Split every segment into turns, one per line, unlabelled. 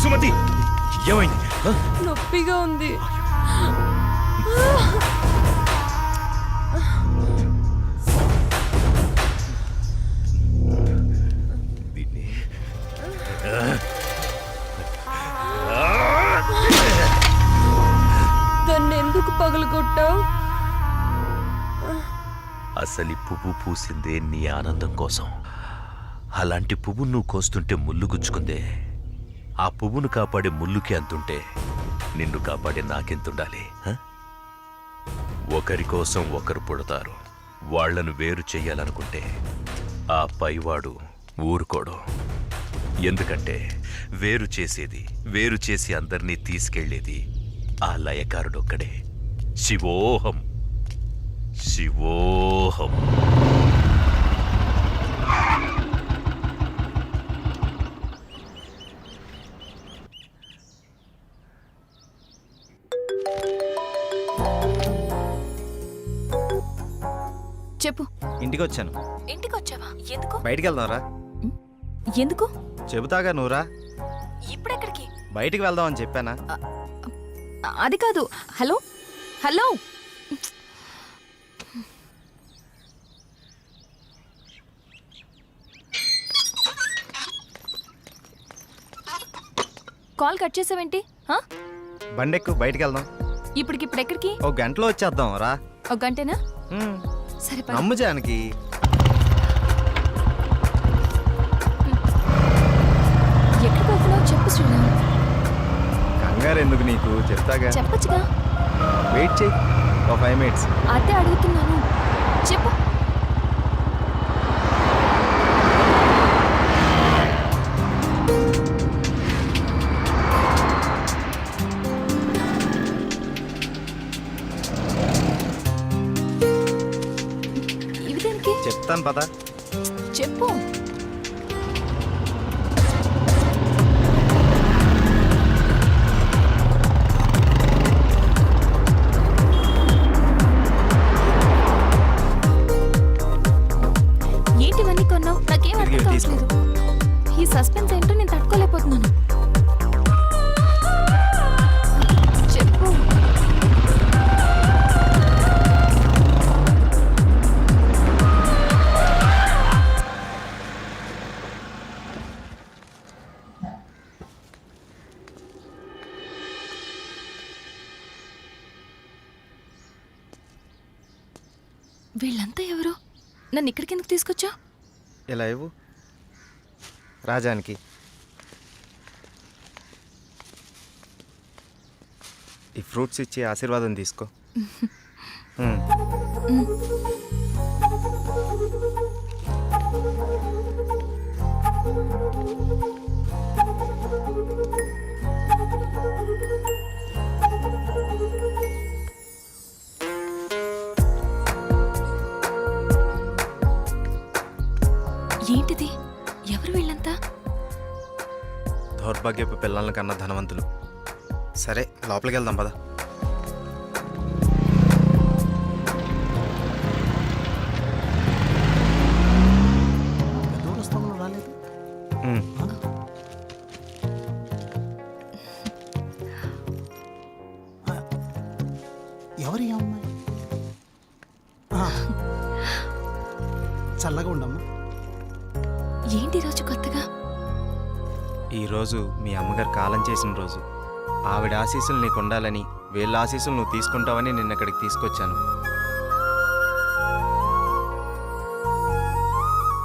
సుమతి ఏమైంది?
నొప్పిగా ఉంది
అసలి పువ్వు పూసిందే నీ ఆనందం కోసం. అలాంటి పువ్వు నువ్వు కోస్తుంటే ముళ్ళు గుచ్చుకుందే. ఆ పువ్వును కాపాడే ముళ్ళుకి అంతుంటే నిన్ను కాపాడే నాకెంతుండాలి ఒకరి కోసం ఒకరు పుడతారు. వాళ్ళను వేరు చేయాలనుకుంటే ఆ పైవాడు ఊరుకోడు. ఎందుకంటే వేరు చేసేది వేరు చేసి అందరినీ తీసుకెళ్ళేది ఆ లయకారుడొక్కడే. శివోహం! శివోహం
చెప్పు
ఇంటికి వచ్చాను
ఇంటికి వచ్చావా ఎందుకు?
బయటికి వెళ్దాంరా
ఎందుకు?
చెబుతాగా నువ్వురా.
ఇప్పుడెక్కడికి?
బయటికి వెళ్దామని చెప్పానా?
అది కాదు. హలో? హలో? కాల్ కట్ చేసావేంటి? హా?
బండెక్కు బయటికి వెళ్దాం
ఇప్పటికిప్పుడు ఎక్కడికి
ఓ గంటలో వచ్చేద్దాం రా.
ఒక గంటేనా? సరే.
నమ్ము జానకి.
ఎక్కడికి వెళ్తున్నావు? చెప్పు శ్రీరామ్.
కంగారు ఎందుకు నీకు? చెప్తాగా.
చెప్పచ్చుగా.
వెయిట్ చేయి. ఒక ఫైవ్ మినిట్స్.
అదే అడుగుతున్నాను. దేనికి
చెప్తాను
నన్ను ఇక్కడికి ఎందుకు తీసుకొచ్చా?
ఇలా ఇవ్వు? రాజానికి. ఈ ఫ్రూట్స్ ఇచ్చి ఆశీర్వాదం తీసుకో. దౌర్భాగ్యపు పిల్లల కన్నా ధనవంతులు. సరే లోపలికి వెళ్దాం పద.
ఎవరి అమ్మాయి? ఆ. చల్లగా ఉండమ్మా
ఏంటి రోజు కొత్తగా?
ఈరోజు మీ అమ్మగారు కాలం చేసిన రోజు. ఆవిడ ఆశీస్సులు నీకు ఉండాలని వీళ్ళ ఆశీస్సులు నువ్వు తీసుకుంటావని నిన్న ఇక్కడికి తీసుకొచ్చాను.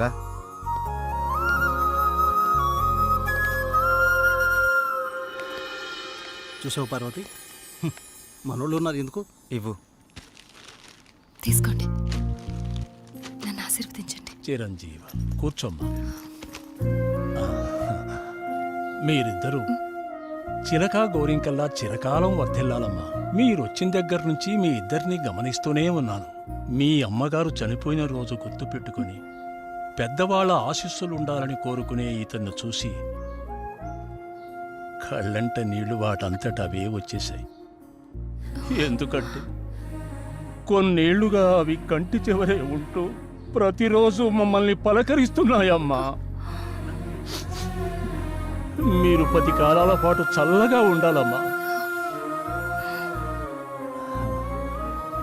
రా.
చూసావు పార్వతి? హ్మ్. మనోళ్ళు ఉన్నారు ఎందుకు?
ఇవ్వు.
తీసుకోండి. నన్ను ఆశీర్వదించండి.
చిరంజీవ కూర్చోమ్మా. మీరిద్దరూ. చిలక గోరింకల్లా చిరకాలం వర్ధిల్లాలమ్మా. మీరొచ్చిన దగ్గర నుంచి మీ ఇద్దరిని గమనిస్తూనే ఉన్నాను. మీ అమ్మగారు చనిపోయిన రోజు గుర్తుపెట్టుకుని పెద్దవాళ్ళ ఆశీస్సులుండాలని కోరుకునే ఇతన్ని చూసి కళ్ళంట నీళ్ళు వాటంతట అవే వచ్చేశాయి. ఎందుకంటే కొన్నేళ్ళుగా అవి కంటి చివరే ఉంటూ ప్రతిరోజు మమ్మల్ని పలకరిస్తున్నాయమ్మా. మీరు పది కాలాల పాటు చల్లగా ఉండాలమ్మా.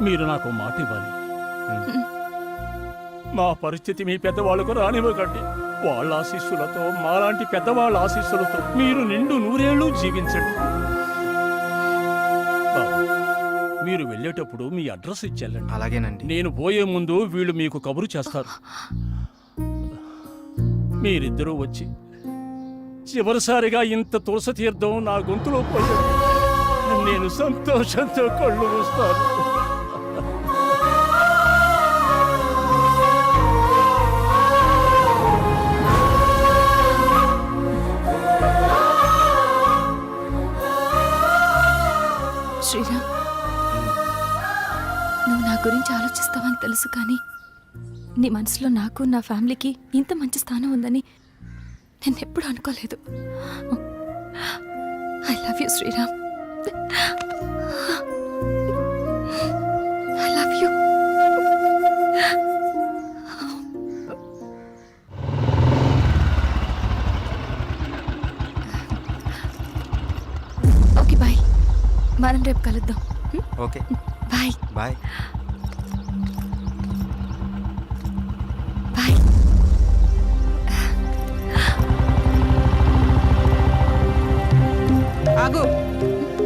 మీరు నాకు మాట ఇవ్వాలి. మా పరిస్థితి మీ పెద్దవాళ్ళకు రానివ్వకండి. వాళ్ళ ఆశీస్సులతో మాలాంటి పెద్దవాళ్ళ ఆశీస్సులతో మీరు నిండు నూరేళ్ళు జీవించండి. మీరు వెళ్ళేటప్పుడు మీ అడ్రస్ ఇచ్చెళ్ళండి.
అలాగేనండి.
నేను పోయే ముందు వీళ్ళు మీకు కబురు చేస్తారు. మీరిద్దరూ వచ్చి చివరిసారిగా ఇంత తులసి తీర్థం నా గొంతులో పోయాడు నేను సంతోషంతో కళ్ళు మూస్తాను.
శ్రీరామ్ నువ్వు నా గురించి ఆలోచిస్తావని తెలుసు కానీ నీ మనసులో నాకు నా ఫ్యామిలీకి ఇంత మంచి స్థానం ఉందని నేను ఎప్పుడు అనుకోలేదు. I love you Sriram I love you okay bye మనం రేపు కలుద్దాం.
ఓకే
బాయ్
బాయ్
బాయ్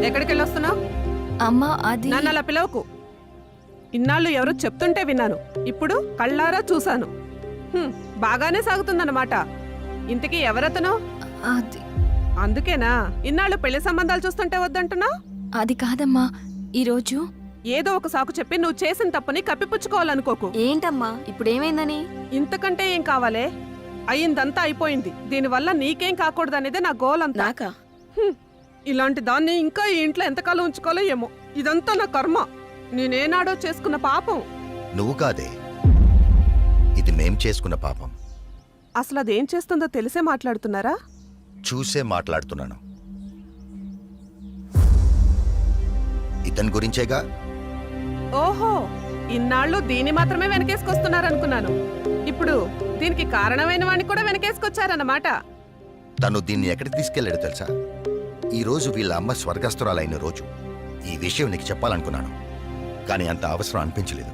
ఎక్కడికి వెళ్ళొస్తున్నావు
అమ్మ అది
నన్ను అలా పిలవకు. ఇన్నాళ్ళు ఎవరో చెప్తుంటే విన్నాను. ఇప్పుడు కళ్ళారా చూశాను. హ్మ్, బాగానే సాగుతుందన్నమాట. ఇంతకీ ఎవరతను?
అది.
అందుకేనా? ఇన్నాళ్ళు పెళ్ళి సంబంధాలు చూస్తుంటే వద్దంటున్నా
అది కాదమ్మా. ఈరోజు
ఏదో ఒక సాకు చెప్పి నువ్వు చేసిన తప్పుని కప్పిపుచ్చుకోవాలనుకోకు.
ఏంటమ్మా ఇప్పుడు ఏమైందని
ఇంతకంటే ఏం కావాలే? అయిందంతా అయిపోయింది. దీనివల్ల నీకేం కాకూడదనేదే నా గోల్ అంతా
నాకా?
హ్మ్, ఇలాంటి దాన్ని ఇంకా ఈ ఇంట్లో ఎంతకాలం ఉంచుకోలో ఏమో. ఇదంతా నా కర్మ. నేనేనాడో చేసుకున్న పాపం.
నువ్వు కాదే. ఇది మేం చేసుకున్న పాపం.
అసలు అదేం చేస్తుందో తెలిసే మాట్లాడుతున్నారా?
చూసే మాట్లాడుతున్నాను. ఇతని గురించేగా?
ఓహో ఇన్నాళ్ళు దీన్ని మాత్రమే వెనకేసుకొస్తున్నారనుకున్నాను. ఇప్పుడు దీనికి కారణమైన వాడిని కూడా వెనకేసుకొచ్చారన్నమాట.
తను దీన్ని ఎక్కడికి తీసుకెళ్ళాడు తెలుసా? ఈ రోజు వీళ్ళ అమ్మ స్వర్గస్థురాలైన రోజు. ఈ విషయం నీకు చెప్పాలనుకున్నాను. కానీ అంత అవసరం అనిపించలేదు.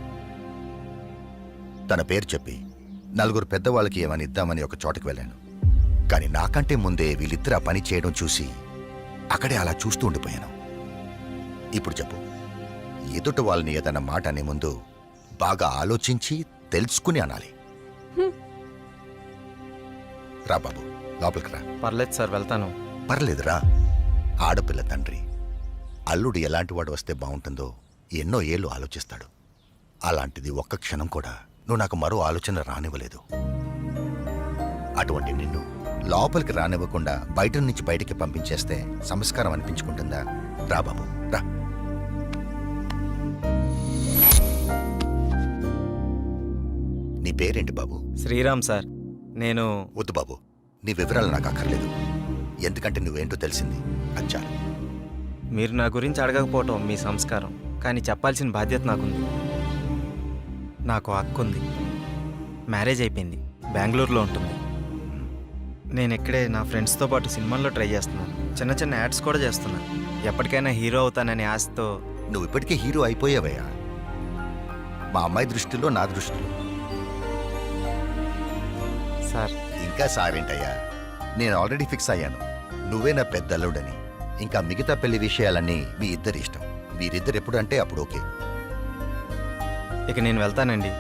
తన పేరు చెప్పి నలుగురు పెద్దవాళ్ళకి ఏమని ఇద్దామని ఒక చోటకి వెళ్ళాను. కానీ నాకంటే ముందే వీళ్ళిద్దరు ఆ పని చేయడం చూసి అక్కడే అలా చూస్తూ ఉండిపోయాను. ఇప్పుడు చెప్పు. ఎదుట వాళ్ళని ఏదన్నా మాట అనే ముందు బాగా ఆలోచించి తెలుసుకుని అనాలి. రా బాబు లోపలికి రా.
పర్లేదు సార్ వెళ్తాను.
పర్లేదురా. ఆడపిల్ల తండ్రి. అల్లుడు ఎలాంటి వాడు వస్తే బాగుంటుందో ఎన్నో ఏళ్ళు ఆలోచిస్తాడు. అలాంటిది ఒక్క క్షణం కూడా నువ్వు నాకు మరో ఆలోచన రానివ్వలేదు. అటువంటి నిన్ను లోపలికి రానివ్వకుండా బయట నుంచి బయటికి పంపించేస్తే సంస్కారం అనిపించుకుంటుందా? రా బాబు రా. నీ పేరేంటి బాబు?
శ్రీరామ్ సార్ నేను
వద్దు బాబు నీ వివరాలు నాకు అక్కర్లేదు. ఎందుకంటే నువ్వేంటో తెలిసింది. అచ్చాలు
మీరు నా గురించి అడగకపోవటం మీ సంస్కారం కానీ చెప్పాల్సిన బాధ్యత నాకుంది. నాకు హక్కు ఉంది మ్యారేజ్ అయిపోయింది. బెంగళూరులో ఉంటుంది. నేను ఇక్కడే నా ఫ్రెండ్స్తో పాటు సినిమాల్లో ట్రై చేస్తున్నాను. చిన్న చిన్న యాడ్స్ కూడా చేస్తున్నాను. ఎప్పటికైనా హీరో అవుతాననే ఆశతో.
నువ్వు ఇప్పటికే హీరో అయిపోయావయ్యా. మా అమ్మాయి దృష్టిలో నా దృష్టిలో.
సార్.
ఇంకా సారేంటయ్యా నేను ఆల్రెడీ ఫిక్స్ అయ్యాను. నువ్వే నా పెద్ద అల్లుడని. ఇంకా మిగతా పెళ్ళి విషయాలన్నీ మీ ఇద్దరి ఇష్టం. మీరిద్దరు ఎప్పుడు అంటే అప్పుడు ఓకే.
ఇక నేను వెళ్తానండి.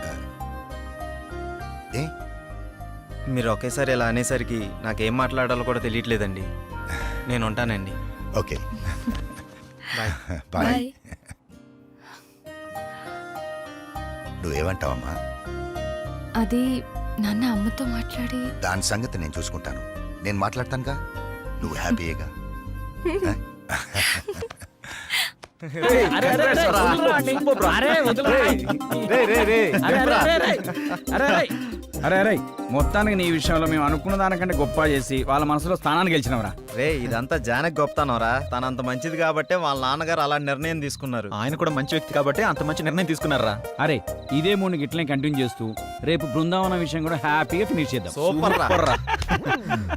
ఏ?
మీరు ఒకేసారి ఇలా అనేసరికి నాకేం మాట్లాడాలో కూడా తెలియట్లేదండి. నేను ఉంటానండి.
ఓకే.
బాయ్
బాయ్
బాయ్
నువ్వేమంటావమ్మా?
అది నాన్న అమ్మతో మాట్లాడి.
దాని సంగతి నేను చూసుకుంటాను. నేను మాట్లాడతానుగా? నువ్వు హ్యాపీయేగా
అరే అరే మొత్తానికి నీ విషయంలో మేము అనుకున్న దానికంటే గొప్ప చేసి వాళ్ళ మనసులో స్థానాన్ని గెలిచినవరా?
రే ఇదంతా జానక్ గొప్పతనరా. తనంత మంచిది కాబట్టే వాళ్ళ నాన్నగారు అలా నిర్ణయం తీసుకున్నారు.
ఆయన కూడా మంచి వ్యక్తి కాబట్టి అంత మంచి నిర్ణయం తీసుకున్నారా?
అరే ఇదే మూడు ఇట్లనే కంటిన్యూ చేస్తూ రేపు బృందావనం విషయం కూడా హ్యాపీగా ఫినిష్ చేద్దాం.
సూపర్ రా